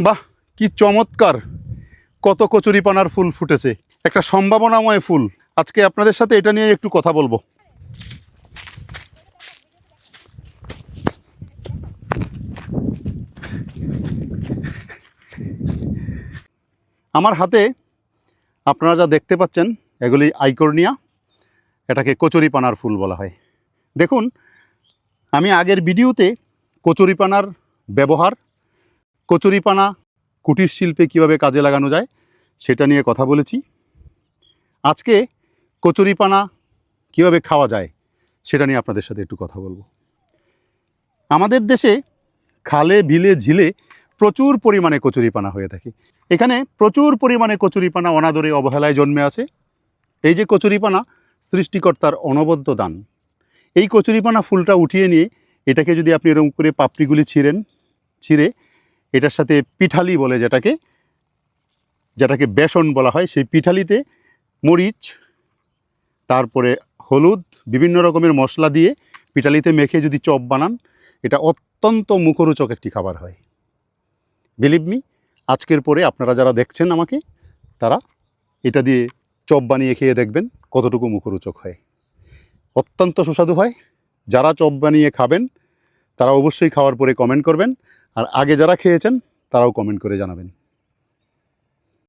বাহ, কি চমৎকার। কত কচুরিপানার ফুল ফুটেছে। একটা সম্ভাবনাময় ফুল। আজকে আপনাদের সাথে এটা নিয়ে একটু কথা বলব। আমার হাতে আপনারা যা দেখতে পাচ্ছেন, এগুলি আইকর্নিয়া। এটাকে কচুরিপানার ফুল বলা হয়। দেখুন, আমি আগের ভিডিওতে কচুরিপানার ব্যবহার কচুরিপানা, কুটির শিল্পে কীভাবে কাজে লাগানো যায়, সেটা নিয়ে কথা বলেছি। আজকে কচুরিপানা কীভাবে খাওয়া যায়, সেটা নিয়ে আপনাদের সাথে একটু কথা বলব। আমাদের দেশে খালে, বিলে, ঝিলে প্রচুর পরিমাণে কচুরিপানা হয়ে থাকে। এখানে প্রচুর পরিমাণে কচুরিপানা অনাদরে অবহেলায় জন্মে আছে। এই যে কচুরিপানা সৃষ্টিকর্তার অনবদ্য দান। এই কচুরিপানা ফুলটা উঠিয়ে নিয়ে এটাকে যদি আপনি এরকম করে পাপড়িগুলি ছিঁড়েন, ছিঁড়ে এটার সাথে পিঠালি বলে যেটাকে যেটাকে বেসন বলা হয়, সেই পিঠালিতে মরিচ, তারপরে হলুদ, বিভিন্ন রকমের মশলা দিয়ে পিঠালিতে মেখে যদি চপ বানান, এটা অত্যন্ত মুখরোচক একটি খাবার হয়। বিলিভ মি আজকের পরে আপনারা যারা দেখছেন আমাকে, তারা এটা দিয়ে চপ বানিয়ে খেয়ে দেখবেন কতটুকু মুখরোচক হয়। অত্যন্ত সুস্বাদু হয়। যারা চপ বানিয়ে খাবেন, তারা অবশ্যই খাওয়ার পরে কমেন্ট করবেন। আর আগে যারা খেয়েছেন তারাও কমেন্ট করে জানাবেন।